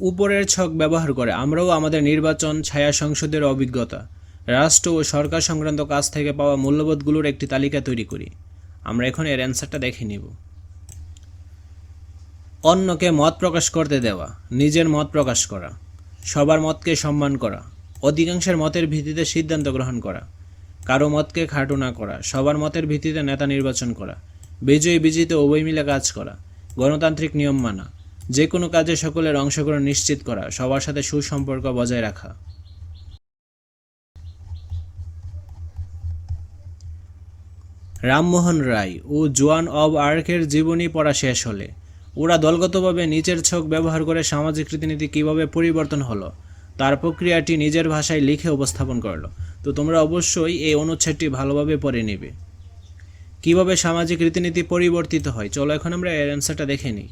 উপরের ছক ব্যবহার করে। আমরাও আমাদের নির্বাচন, ছায়া সংসদের অভিজ্ঞতা। রাষ্ট্র ও সরকার সংক্রান্ত কাজ থেকে পাওয়া মূল্যবোধগুলোর একটি তালিকা তৈরি করি। আমরা এখন এর অ্যান্সারটা দেখে নিব। অন্যকে মত প্রকাশ করতে দেওয়া, নিজের মত প্রকাশ করা, সবার মতকে সম্মান করা, অধিকাংশের মতের ভিত্তিতে সিদ্ধান্ত গ্রহণ করা, কারও মতকে খাটো না করা, সবার মতের ভিত্তিতে নেতা নির্বাচন করা বিজয়ী বিজিত উভয় মিলে কাজ করা, গণতান্ত্রিক নিয়ম মানা যে কোনো কাজে সকলের অংশগ্রহণ নিশ্চিত করা, সবার সাথে সুসম্পর্ক বজায় রাখা। রামমোহন রায় ও জোয়ান অব আর্কের জীবনী পড়া শেষ হলে, ওরা দলগতভাবে নিচের ছক ব্যবহার করে সামাজিক রীতিনীতি কীভাবে পরিবর্তন হলো, তার প্রক্রিয়াটি নিজের ভাষায় লিখে উপস্থাপন করল। তো তোমরা অবশ্যই এই অনুচ্ছেদটি ভালোভাবে পড়ে নেবে। কীভাবে সামাজিক রীতিনীতি পরিবর্তিত হয়, চলো এখন আমরা এর অ্যান্সারটা দেখে নিই।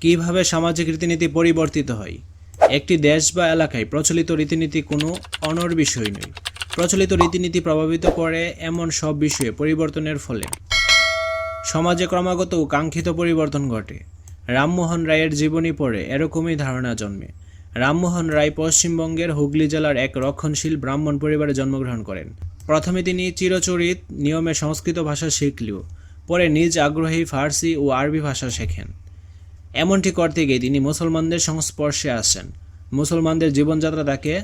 কীভাবে সামাজিক রীতিনীতি পরিবর্তিত হয়? একটি দেশ বা এলাকায় প্রচলিত রীতিনীতি কোনো অনর বিষয় নয়। প্রচলিত রীতিনীতি প্রভাবিত করে এমন সব বিষয়ে পরিবর্তনের ফলে। সমাজে ক্রমাগত ও কাঙ্ক্ষিত পরিবর্তন ঘটে। রামমোহন রায়ের জীবনী পড়ে এরকমই ধারণা জন্মে। রামমোহন রায় পশ্চিমবঙ্গের হুগলি জেলার এক রক্ষণশীল ব্রাহ্মণ পরিবারে জন্মগ্রহণ করেন। প্রথমে তিনি চিরচরিত নিয়মে সংস্কৃত ভাষা শিখলেও, পরে নিজ আগ্রহী ফার্সি ও আরবি ভাষা শেখেন। এমনটি করতে গিয়ে তিনি মুসলমানদের সংস্পর্শে আসেন। মুসলমানদের জীবনযাত্রা তাকে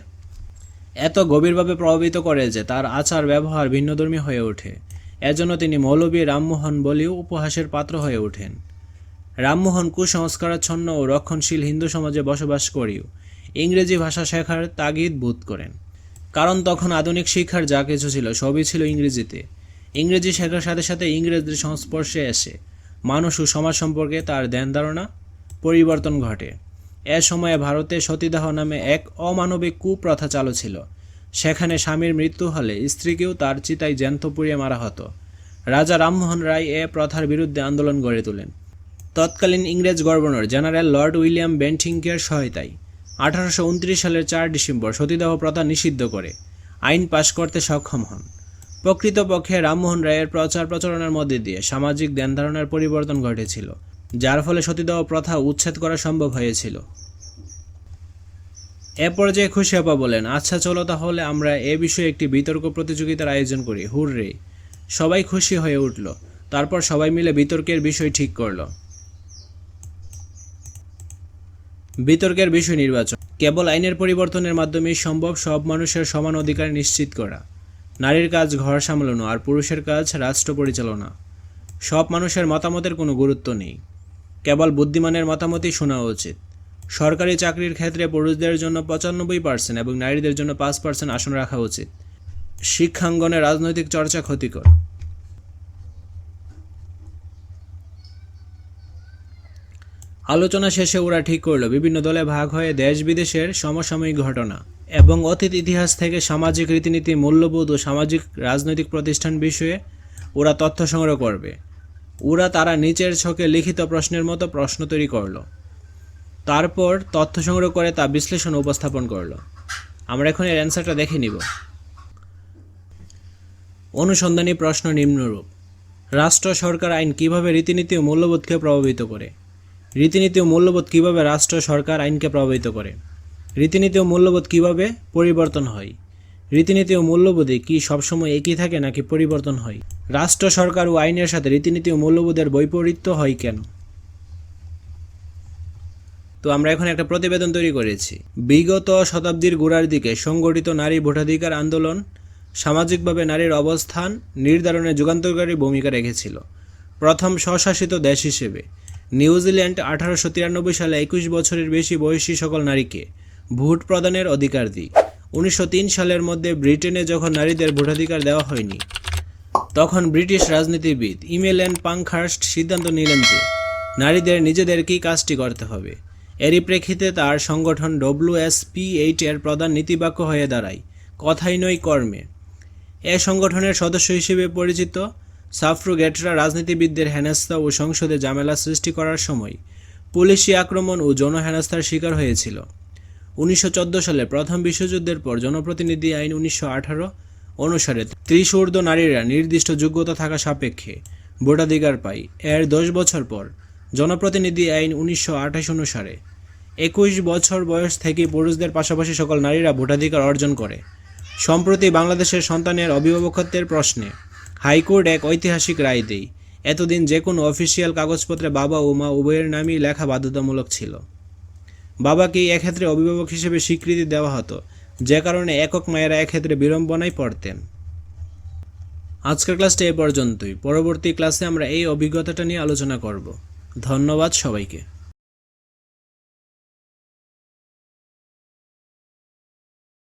এত গভীরভাবে প্রভাবিত করে যে তার আচার ব্যবহার ভিন্নধর্মী হয়ে ওঠে। এজন্য তিনি মৌলবী রামমোহন বলেও উপহাসের পাত্র হয়ে ওঠেন। রামমোহন কুসংস্কারাচ্ছন্ন ও রক্ষণশীল হিন্দু সমাজে বসবাস করেও ইংরেজি ভাষা শেখার তাগিদ বোধ করেন। কারণ তখন আধুনিক শিক্ষার যা কিছু ছিল সবই ছিল ইংরেজিতে। ইংরেজি শেখার সাথে সাথে ইংরেজদের সংস্পর্শে এসে মানুষ ও সমাজ সম্পর্কে তার ধ্যান ধারণা পরিবর্তন ঘটে। এ সময়ে ভারতে সতীদাহ নামে এক অমানবিক কুপ্রথা চালু ছিল। সেখানে স্বামীর মৃত্যু হলে স্ত্রীকেও তার চিতায় জ্যান্ত পুড়িয়ে মারা হতো। রাজা রামমোহন রায় এ প্রথার বিরুদ্ধে আন্দোলন গড়ে তোলেন। তৎকালীন ইংরেজ গভর্নর জেনারেল লর্ড উইলিয়াম বেন্টিংকের সহায়তায় আঠারোশো উনত্রিশ সালের চার ডিসেম্বর সতীদাহ প্রথা নিষিদ্ধ করে আইন পাশ করতে সক্ষম হন। প্রকৃতপক্ষে রামমোহন রায়ের প্রচার প্রচারণার মধ্যে দিয়ে সামাজিক ধ্যানধারণার পরিবর্তন ঘটেছিল। যার ফলে সতীদাহ প্রথা উচ্ছেদ করা সম্ভব হয়েছিল। এ পর্যায়ে খুশি আপা বলেন আচ্ছা চলো তাহলে আমরা এ বিষয়ে একটি বিতর্ক প্রতিযোগিতার আয়োজন করি। হুররে, সবাই খুশি হয়ে উঠল। তারপর সবাই মিলে বিতর্কের বিষয় ঠিক করল। বিতর্কের বিষয় নির্বাচন, কেবল আইনের পরিবর্তনের মাধ্যমেই সম্ভব, সব মানুষের সমান অধিকার নিশ্চিত করা। নারীর কাজ ঘর সামলানো আর পুরুষের কাজ রাষ্ট্র পরিচালনা। সব মানুষের মতামতের কোনো গুরুত্ব নেই। কেবল বুদ্ধিমানের মতামতই শোনা উচিত। সরকারি চাকরির ক্ষেত্রে পুরুষদের জন্য পঁচানব্বই পার্সেন্ট এবং নারীদের জন্য পাঁচ পার্সেন্ট আসন রাখা উচিত। শিক্ষাঙ্গনে রাজনৈতিক চর্চা ক্ষতিকর। আলোচনা শেষে ওরা ঠিক করল, বিভিন্ন দলে ভাগ হয়ে দেশ বিদেশের সমসাময়িক ঘটনা এবং অতীত ইতিহাস থেকে সামাজিক রীতিনীতি, মূল্যবোধ ও সামাজিক রাজনৈতিক প্রতিষ্ঠান বিষয়ে ওরা তথ্য সংগ্রহ করবে। ওরা তারা নিচের ছকে লিখিত প্রশ্নের মতো প্রশ্ন তৈরি করল। তারপর তথ্য সংগ্রহ করে তা বিশ্লেষণ উপস্থাপন করল। আমরা এখন এর অ্যান্সারটা দেখে নিব। অনুসন্ধানী প্রশ্ন নিম্নরূপ। রাষ্ট্র, সরকার আইন কীভাবে রীতিনীতি ও মূল্যবোধকে প্রভাবিত করে? রীতিনীতি ও মূল্যবোধ কীভাবে রাষ্ট্র, সরকার আইনকে প্রভাবিত করে? রীতিনীতি ও মূল্যবোধ কীভাবে পরিবর্তন হয়? রীতিনীতি ও মূল্যবোধে কি সবসময় একই থাকে নাকি পরিবর্তন হয়? রাষ্ট্র, সরকার ও আইনের সাথে রীতিনীতি ও মূল্যবোধের বৈপরীত্য হয় কেন? তো আমরা এখন একটা প্রতিবেদন তৈরি করেছি। বিগত শতাব্দীর গোড়ার দিকে সংগঠিত নারী ভোটাধিকার আন্দোলন সামাজিকভাবে নারীর অবস্থান নির্ধারণে যুগান্তকারী ভূমিকা রেখেছিল। প্রথম স্বশাসিত দেশ হিসেবে। নিউজিল্যান্ড আঠারোশো তিরানব্বই সালে একুশ বছরের বেশি বয়সী সকল নারীকে ভোট প্রদানের অধিকার দিই উনিশশো তিন সালের মধ্যে ব্রিটেনে যখন নারীদের ভোটাধিকার দেওয়া হয়নি, তখন ব্রিটিশ রাজনীতিবিদ ইমেলেন পাংখার্স্ট সিদ্ধান্ত নিলেন যে নারীদের নিজেদেরকেই কাজটি করতে হবে। এরই প্রেক্ষিতে তার সংগঠন ডব্লিউএসপি এইট এর প্রধান নীতিবাক্য হয়ে দাঁড়ায়, কথাই নয়, কর্মে। এ সংগঠনের সদস্য হিসেবে পরিচিত সাফ্রুগেটরা রাজনীতিবিদদের হেনস্থা ও সংসদে ঝামেলা সৃষ্টি করার সময় পুলিশি আক্রমণ ও জনহেনস্থার শিকার হয়েছিল। উনিশশো চোদ্দ সালে প্রথম বিশ্বযুদ্ধের পর জনপ্রতিনিধি আইন উনিশশো আঠারো অনুসারে ত্রিশ ঊর্ধ্ব নারীরা নির্দিষ্ট যোগ্যতা থাকা সাপেক্ষে ভোটাধিকার পায়। এর দশ বছর পর জনপ্রতিনিধি আইন উনিশশো আঠাশ অনুসারে একুশ বছর বয়স থেকে পুরুষদের পাশাপাশি সকল নারীরা ভোটাধিকার অর্জন করে। সম্প্রতি বাংলাদেশের সন্তানের অভিভাবকত্বের প্রশ্নে হাইকোর্ট এক ঐতিহাসিক রায় দেয়, এতদিন যে কোনো অফিসিয়াল কাগজপত্রে বাবা ও মা উভয়ের নামই লেখা বাধ্যতামূলক ছিল। বাবাকেই এক্ষেত্রে অভিভাবক হিসেবে স্বীকৃতি দেওয়া হতো। যে কারণে একক মায়েরা এক্ষেত্রে বিড়ম্বনায় পড়তেন। আজকের ক্লাসটা এ পর্যন্তই। পরবর্তী ক্লাসে আমরা এই অভিজ্ঞতাটা নিয়ে আলোচনা করব। ধন্যবাদ সবাইকে।